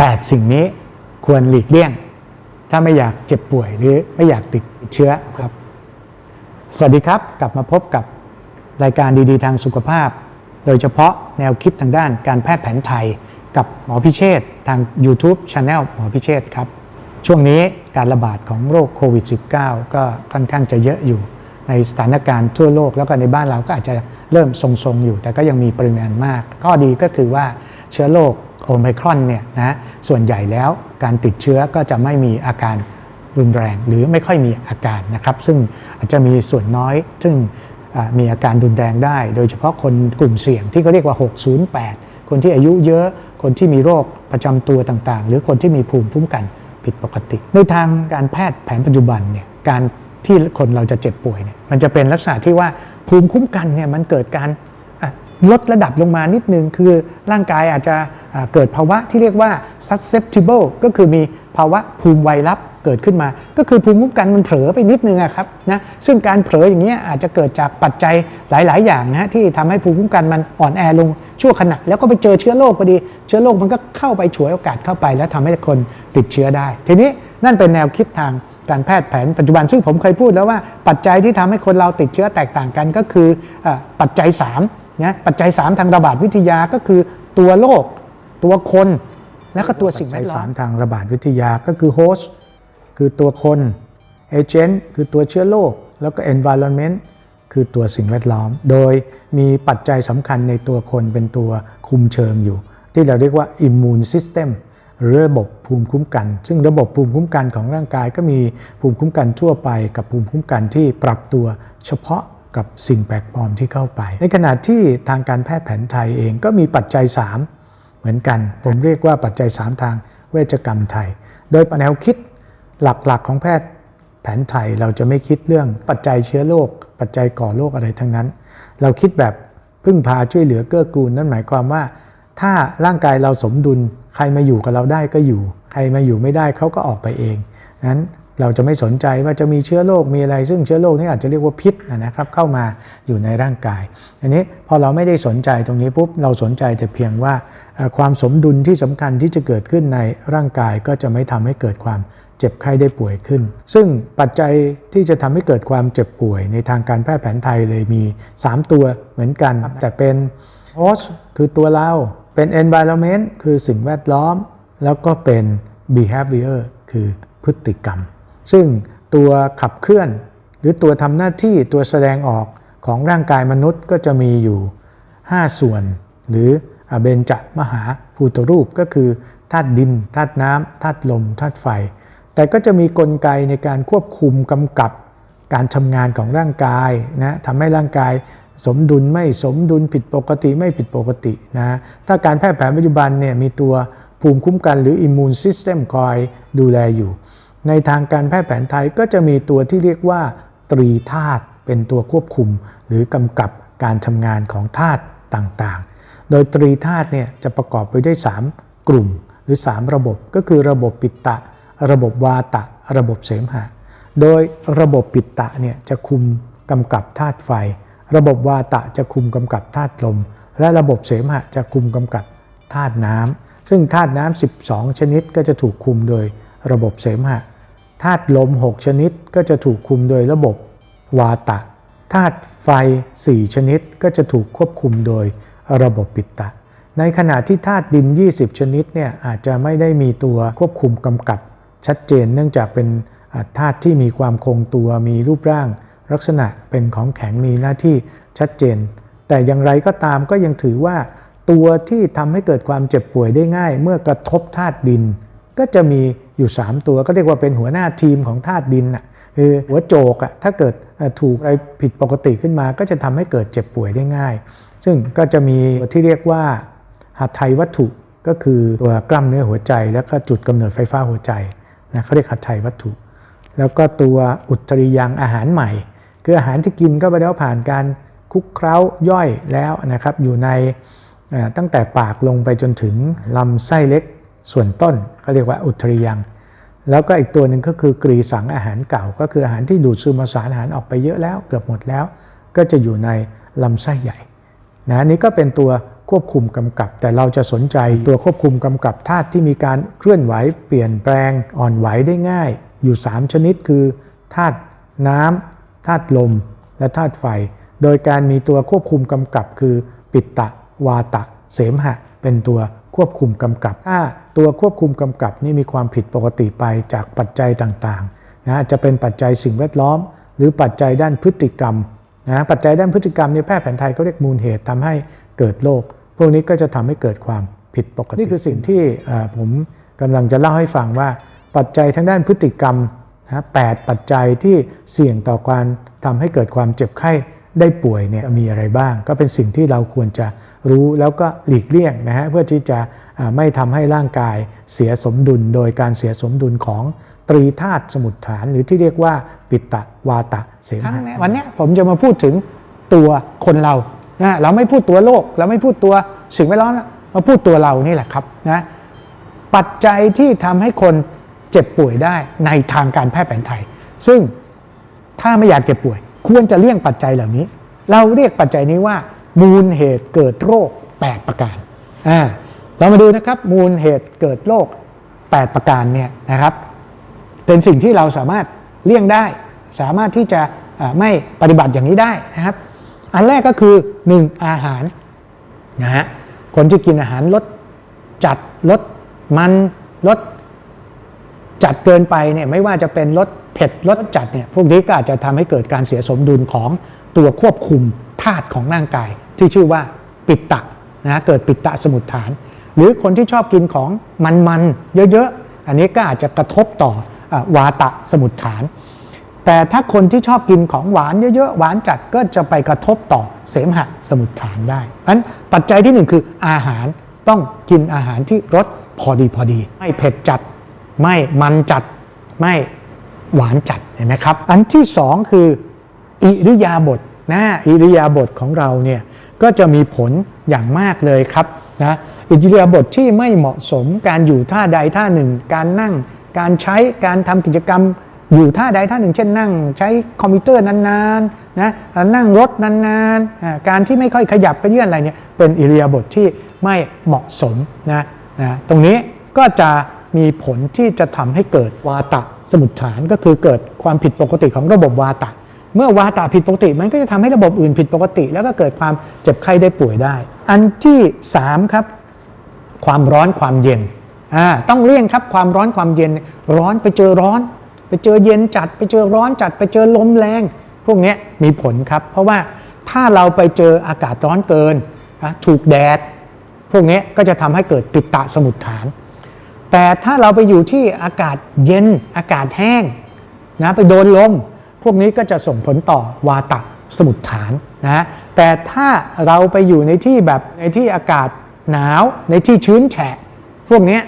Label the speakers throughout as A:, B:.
A: 8 สิ่งนี้ควรหลีกเลี่ยง ถ้าไม่อยากเจ็บป่วยหรือไม่อยากติดเชื้อครับ สวัสดีครับกลับมาพบกับรายการดีๆ ทางสุขภาพ โดยเฉพาะแนวคิดทางด้านการแพทย์แผนไทย กับหมอพิเชษฐ์ทาง YouTube Channel หมอพิเชษฐ์ครับ ช่วงนี้การระบาดของโรคโควิด -19 ก็ค่อนข้างจะเยอะอยู่ในสถานการณ์ทั่วโลกแล้วก็ในบ้านเราก็อาจจะเริ่มทรงๆอยู่ แต่ก็ยังมีปริมาณมาก ข้อดีก็คือว่าเชื้อโรค โอไมครอนเนี่ยนะส่วนใหญ่แล้วการติดเชื้อก็จะไม่มีอาการรุนแรงหรือไม่ค่อยมีอาการนะครับ ซึ่งอาจจะมีส่วนน้อย ซึ่งมีอาการรุนแรงได้ โดยเฉพาะคนกลุ่มเสี่ยงที่เขาเรียกว่า 608 คนที่อายุเยอะ คนที่มีโรคประจำตัวต่างๆ หรือคนที่มีภูมิคุ้มกันผิดปกติ ในทางการแพทย์แผนปัจจุบันเนี่ยการที่คนเราจะเจ็บป่วยเนี่ยมันจะเป็นลักษณะที่ว่าภูมิคุ้มกันเนี่ยมันเกิดการ ลดระดับลงมานิดนึง คือร่างกายอาจจะเกิดภาวะที่เรียกว่า susceptible ก็คือมีภาวะภูมิไวรัสเกิดขึ้นมา ก็คือภูมิคุ้มกันมันเผลอไปนิดนึงอะครับนะซึ่งการเผลออย่างเงี้ยอาจจะเกิดจากปัจจัยหลาย ๆ อย่างนะที่ทำให้ภูมิคุ้มกันมันอ่อนแอลงชั่วขณะ แล้วก็ไปเจอเชื้อโรคพอดี เชื้อโรคมันก็เข้าไปฉวยโอกาสเข้าไป แล้วทำให้คนติดเชื้อได้ ทีนี้นั่นเป็นแนวคิดทางการแพทย์แผนปัจจุบันซึ่งผมเคยพูดแล้วว่าปัจจัยที่ทำให้คนเราติดเชื้อแตกต่างกันก็คือเออปัจจัย 3 นะปัจจัย 3 ทางระบาดวิทยาก็คือตัวโรคตัวคน แล้วก็ตัวสิ่งแวดล้อมทางระบาดวิทยาก็คือโฮสต์คือตัวคนเอเจนต์คือตัวเชื้อโรคแล้วก็ environment คือตัวสิ่งแวดล้อม โดยมีปัจจัยสำคัญในตัวคนเป็นตัวคุมเชิงอยู่ ที่เราเรียกว่า immune system หรือระบบภูมิคุ้มกัน ซึ่งระบบภูมิคุ้มกันของร่างกายก็มีภูมิคุ้มกันทั่วไปกับภูมิคุ้มกันที่ปรับตัวเฉพาะ กับสิ่งแปลกปลอมที่เข้าไป ในขณะที่ทางการแพทย์แผนไทยเองก็มีปัจจัย 3 เหมือนกัน ผมเรียกว่าปัจจัย 3 ทางเวชกรรมไทย โดยแนวคิดหลักๆของแพทย์แผนไทยเราจะไม่คิดเรื่องปัจจัยเชื้อโรคปัจจัยก่อโรคอะไรทั้งนั้น เราคิดแบบพึ่งพาช่วยเหลือเกื้อกูลนั่นหมายความว่า ถ้าร่างกายเราสมดุล ใครมาอยู่กับเราได้ก็อยู่ ใครมาอยู่ไม่ได้เขาก็ออกไปเองนั้น เราจะไม่สนใจว่าจะมีเชื้อโรคมีอะไร ซึ่งเชื้อโรคนี่อาจจะเรียกว่าพิษนะครับเข้ามาอยู่ในร่างกาย อันนี้พอเราไม่ได้สนใจตรงนี้ปุ๊บเราสนใจแต่เพียงว่าเอ่อความสมดุลที่สำคัญที่จะเกิดขึ้นในร่างกายก็จะไม่ทำให้เกิดความเจ็บไข้ได้ป่วยขึ้น ซึ่งปัจจัยที่จะทำให้เกิดความเจ็บป่วย ในทางการแพทย์แผนไทยเลยมี 3 ตัวเหมือนกัน แต่เป็น host คือตัวเราเป็น environment คือสิ่งแวดล้อม แล้วก็เป็น behavior คือพฤติกรรม ซึ่งตัวขับเคลื่อน หรือตัวทำหน้าที่ตัวแสดงออกของร่างกายมนุษย์ก็จะมีอยู่ 5 ส่วน หรือเบญจมหาภูตรูปก็คือธาตุดินธาตุน้ำธาตุลมธาตุไฟ แต่ก็จะมีกลไกในการควบคุมกำกับการทำงานของร่างกายนะทำให้ร่างกายสมดุลไม่สมดุลผิดปกติไม่ผิดปกตินะถ้าการแพทย์แผนปัจจุบันเนี่ยมีตัวภูมิคุ้มกันหรืออิมมูนซิสเต็มคอยดูแลอยู่ ในทางการแพทย์แผนไทยก็จะมีตัวที่เรียกว่า ตรีธาตุเป็นตัวควบคุม หรือกำกับการทำงานของธาตุต่างๆ โดยตรีธาตุเนี่ยจะประกอบไปด้วย 3 กลุ่มหรือ 3 ระบบก็คือระบบปิตตะระบบวาตะ ระบบเสมหะ โดยระบบปิตะเนี่ยจะคุมกำกับธาตุไฟ ระบบวาตะจะคุมกำกับธาตุลม และระบบเสมหะจะคุมกำกับธาตุน้ำซึ่งธาตุน้ำ12 ชนิดก็จะถูกคุมโดยระบบเสมหะ ธาตุลม 6 ชนิดก็จะถูกคุมโดยระบบวาตะธาตุไฟ 4 ชนิดก็จะถูกควบคุมโดยระบบปิตตะ ในขณะที่ธาตุดิน 20 ชนิดเนี่ยอาจจะไม่ได้มีตัวควบคุมกำกับชัดเจน เนื่องจากเป็นธาตุที่มีความคงตัวมีรูปร่าง ลักษณะเป็นของแข็งมีหน้าที่ชัดเจน แต่อย่างไรก็ตามก็ยังถือว่า ตัวที่ทำให้เกิดความเจ็บป่วยได้ง่าย เมื่อกระทบธาตุดิน ก็จะมี อยู่ 3 ตัวก็เรียกว่าเป็นหัวหน้าทีมของธาตุดินน่ะคือหัวโจกอะถ้าเกิดถูกอะไรผิดปกติขึ้นมา ก็จะทำให้เกิดเจ็บป่วยได้ง่าย ซึ่งก็จะมีที่เรียกว่าหัตไทยวัตถุก็คือตัวกล้ามเนื้อหัวใจ แล้วก็จุดกำเนิดไฟฟ้าหัวใจนะเขาเรียกหัตไทยวัตถุ แล้วก็ตัวอุตริยังอาหารใหม่ คืออาหารที่กินก็ไปแล้วผ่านการคุกเคล้าย่อยแล้วนะครับอยู่ในตั้งแต่ปากลงไปจนถึงลำไส้เล็กส่วนต้นก็เรียกว่าอุตริยัง แล้วก็อีกตัวหนึ่งก็คือกรีสังอาหารเก่า ก็คืออาหารที่ดูดซึมสารอาหารออกไปเยอะแล้ว เกือบหมดแล้ว ก็จะอยู่ในลำไส้ใหญ่นะนี้ก็เป็นตัวควบคุมกำกับ แต่เราจะสนใจตัวควบคุมกำกับธาตุที่มีการเคลื่อนไหวเปลี่ยนแปลงอ่อนไหวได้ง่าย อยู่ 3 ชนิดคือธาตุน้ำธาตุลม และธาตุไฟ โดยการมีตัวควบคุมกำกับคือปิตตะวาตะ เสมหะ เป็นตัว ควบคุมกำกับ ถ้าตัวควบคุมกำกับนี่มีความผิดปกติไปจากปัจจัยต่างๆนะจะเป็นปัจจัยสิ่งแวดล้อม หรือปัจจัยด้านพฤติกรรมนะปัจจัยด้านพฤติกรรมในแพทย์แผนไทยเขาเรียกมูลเหตุทำให้เกิดโรคพวกนี้ก็จะทำให้เกิดความผิดปกติ นี่คือสิ่งที่เอ่อผมกำลังจะเล่าให้ฟังว่า ปัจจัยทางด้านพฤติกรรมนะแปดปัจจัยที่เสี่ยงต่อการทำให้เกิดความเจ็บไข้ ได้ป่วยเนี่ยมีอะไรบ้าง ก็เป็นสิ่งที่เราควรจะรู้แล้วก็หลีกเลี่ยงนะฮะเพื่อที่จะอ่าไม่ทำให้ร่างกายเสียสมดุล โดยการเสียสมดุลของตรีธาตุสมุทฐาน หรือที่เรียกว่าปิตตะวาตะเสมหะวันนี้ผมจะมาพูดถึงตัวคนเรานะเราไม่พูดตัวโลก เราไม่พูดตัวสิ่งแวดล้อมนะมาพูดตัวเรานี่แหละครับนะปัจจัยที่ทำให้คนเจ็บป่วยได้ในทางการแพทย์แผนไทย ซึ่งถ้าไม่อยากเจ็บป่วย ควรจะเลี่ยงปัจจัยเหล่านี้ เราเรียกปัจจัยนี้ว่า มูลเหตุเกิดโรค 8 ประการอ่าเรามาดูนะครับมูลเหตุเกิดโรค 8 ประการเนี่ยนะครับเป็นสิ่งที่เราสามารถเลี่ยงได้ สามารถที่จะไม่ปฏิบัติอย่างนี้ได้นะครับ อันแรกก็คือ 1. อาหารนะฮะคนที่กินอาหารลดจัดลดมันลด จัดเกินไปเนี่ยไม่ว่าจะเป็นลดเผ็ดลดจัดเนี่ยพวกนี้ก็อาจจะทำให้เกิดการเสียสมดุลของตัวควบคุมธาตุของร่างกาย ที่ชื่อว่าปิตตะนะเกิดปิตตะสมุทฐาน หรือคนที่ชอบกินของมันๆเยอะๆ อันนี้ก็อาจจะกระทบต่ออวาตะสมุทฐาน แต่ถ้าคนที่ชอบกินของหวานเยอะๆ หวานจัดก็จะไปกระทบต่อเสมหะสมุทฐานได้เพราะนั้นปัจจัยที่หนึ่งคืออาหารต้องกินอาหารที่รสพอดีพอดีไม่เผ็ดจัด ไม่มันจัดไม่หวานจัดเห็นไหมครับ อันที่สองคืออิริยาบถนะอิริยาบถของเราเนี่ยก็จะมีผลอย่างมากเลยครับนะอิริยาบถที่ไม่เหมาะสมการอยู่ท่าใดท่าหนึ่ง การนั่ง การใช้การทำกิจกรรมอยู่ท่าใดท่าหนึ่ง เช่นนั่ง ใช้คอมพิวเตอร์นานๆนะนั่งรถนานๆ การที่ไม่ค่อยขยับกระเยื่อนอะไรเนี่ยเป็นอิริยาบถที่ไม่เหมาะสมนะนะตรงนี้ก็จะ มีผลที่จะทำให้เกิดวาตะสมุทฐานก็คือเกิดความผิดปกติของระบบวาตะ เมื่อวาตะผิดปกติ มันก็จะทำให้ระบบอื่นผิดปกติ แล้วก็เกิดความเจ็บไข้ได้ป่วยได้ อันที่สามครับ ความร้อนความเย็นอ่าต้องเลี่ยงครับความร้อนความเย็นร้อนไปเจอร้อน ไปเจอเย็นจัด ไปเจอร้อนจัด ไปเจอลมแรง พวกนี้มีผลครับ เพราะว่าถ้าเราไปเจออากาศร้อนเกินถูกแดด พวกนี้ก็จะทำให้เกิดปิตตะสมุทฐาน แต่ถ้าเราไปอยู่ที่อากาศเย็นอากาศแห้งนะไปโดนลม พวกนี้ก็จะส่งผลต่อวาตะสมุทฐานนะแต่ถ้าเราไปอยู่ในที่แบบในที่อากาศหนาวในที่ชื้นแฉะ พวกนี้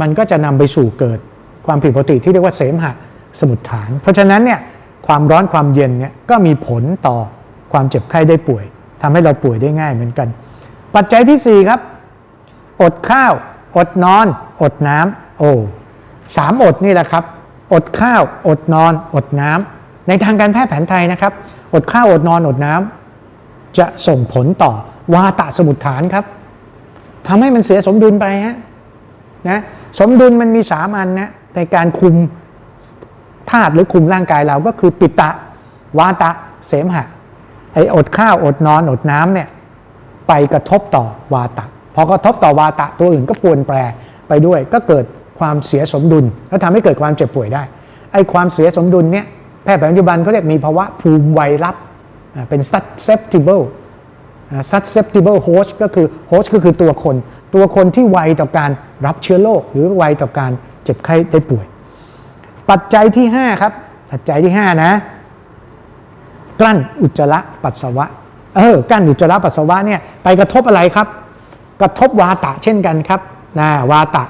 A: มันก็จะนำไปสู่เกิดความผิดปกติที่เรียกว่าเสมหะสมุทฐาน เพราะฉะนั้นเนี่ยความร้อนความเย็นเนี่ยก็มีผลต่อความเจ็บไข้ได้ป่วยทำให้เราป่วยได้ง่ายเหมือนกัน ปัจจัยที่สี่ครับ อดข้าว อดนอน อดน้ำโอ้สามอดนี่แหละครับ อดข้าว อดนอน อดน้ำในทางการแพทย์แผนไทยนะครับ อดข้าว อดนอน อดน้ำจะส่งผลต่อวาตะสมุทฐานครับทำให้มันเสียสมดุลไปฮะนะสมดุลมันมีสามอันนะในการคุมธาตุหรือคุมร่างกายเราก็คือปิตะ วาตะ เสมหะไออดข้าวอดนอนอดน้ำเนี่ยไปกระทบต่อวาตะ พอกระทบต่อวาตะตัวอื่นก็ปวนแปรไปด้วย ก็เกิดความเสียสมดุล แล้วทำให้เกิดความเจ็บป่วยได้ไอ้ความเสียสมดุลเนี่ยแพทย์แผนปัจจุบันเขาเรียกมีภาวะภูมิไวรับอ่าเป็น susceptible susceptible host ก็คือ host ก็คือตัวคน ตัวคนที่ไวต่อการรับเชื้อโรคหรือไวต่อการเจ็บไข้ได้ป่วย ปัจจัยที่ 5 ครับ ปัจจัยที่ 5 นะ กลั้นอุจจาระปัสสาวะ เออกลั้นอุจจาระปัสสาวะเนี่ยไปกระทบอะไรครับ กระทบวาตะเช่นกันครับนะวาตะ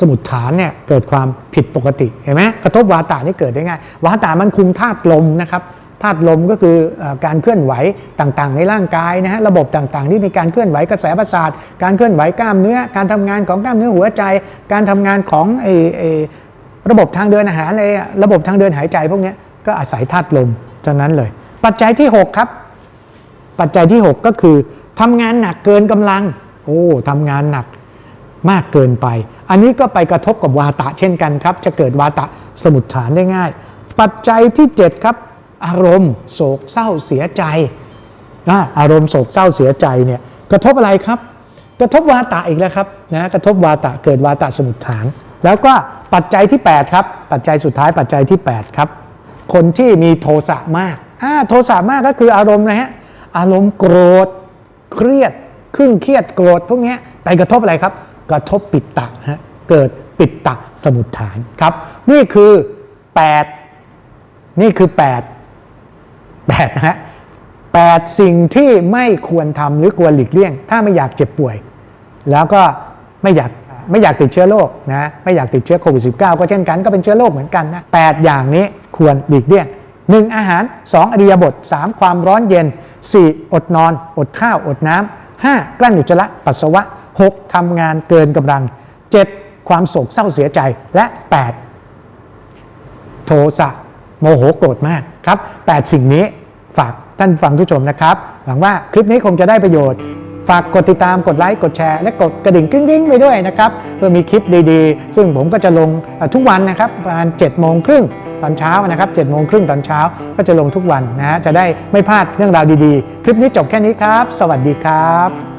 A: สมุทฐานเนี่ยเกิดความผิดปกติเห็นไหมกระทบวาตะนี่เกิดได้ง่ายวาตะมันคุมธาตุลมนะครับธาตุลมก็คือการเคลื่อนไหวต่างๆ ในร่างกายนะฮะระบบต่างๆ ที่มีการเคลื่อนไหวกระแสประสาท การเคลื่อนไหวกล้ามเนื้อ การทำงานของกล้ามเนื้อหัวใจ การทำงานของไอไอระบบทางเดินอาหารเลยระบบทางเดินหายใจพวกนี้ก็อาศัยธาตุลมเท่านั้นเลย ปัจจัยที่หกครับ ปัจจัยที่ 6 ก็คือทำงานหนักเกินกำลัง โอ้ทำงานหนักมากเกินไป อันนี้ก็ไปกระทบกับวาตะเช่นกันครับ จะเกิดวาตะสมุทฐานได้ง่าย ปัจจัยที่ 7 ครับ อารมณ์โศกเศร้าเสียใจอะอารมณ์โศกเศร้าเสียใจเนี่ยกระทบอะไรครับ กระทบวาตะอีกแล้วครับนะกระทบวาตะเกิดวาตะสมุทฐาน แล้วก็ปัจจัยที่ 8 ครับ ปัจจัยสุดท้ายปัจจัยที่ 8 ครับ คนที่มีโทสะมากโทสะมากก็คืออารมณ์นะฮะอารมณ์โกรธเครียด ครึ่งเครียดโกรธพวกนี้ไปกระทบอะไรครับ กระทบปิตตะฮะเกิดปิตตะสมุทฐานครับ นี่คือ 8 นี่คือ 8 8นะฮะ8สิ่งที่ไม่ควรทำหรือควรหลีกเลี่ยง ถ้าไม่อยากเจ็บป่วย แล้วก็ไม่อยากไม่อยากติดเชื้อโรคนะไม่อยากติดเชื้อโควิด -19 ก็เช่นกันก็เป็นเชื้อโรคเหมือนกันนะแปดอย่างนี้ควรหลีกเลี่ยง 1. อาหาร 2. อริยบท 3. ความร้อนเย็น 4. อดนอน อดข้าว อดน้ำ 5. กลั้นอุจจาระปัสสาวะ 6. ทำงานเกินกำลัง 7. ความโศกเศร้าเสียใจและ 8. โทสะโมโหโกรธมากครับ 8 สิ่งนี้ฝากท่านฟังผู้ชมนะครับ หวังว่าคลิปนี้คงจะได้ประโยชน์ ฝากกดติดตามกดไลค์กดแชร์และกดกระดิ่งกริ๊งๆไปด้วยนะครับเพื่อมีคลิปดีๆ ซึ่งผมก็จะลงทุกวันนะครับประมาณ7โมงครึ่งตอนเช้านะครับ7โมงครึ่งตอนเช้าก็จะลงทุกวันนะฮะจะได้ไม่พลาดเรื่องราวดีๆ คลิปนี้จบแค่นี้ครับ สวัสดีครับ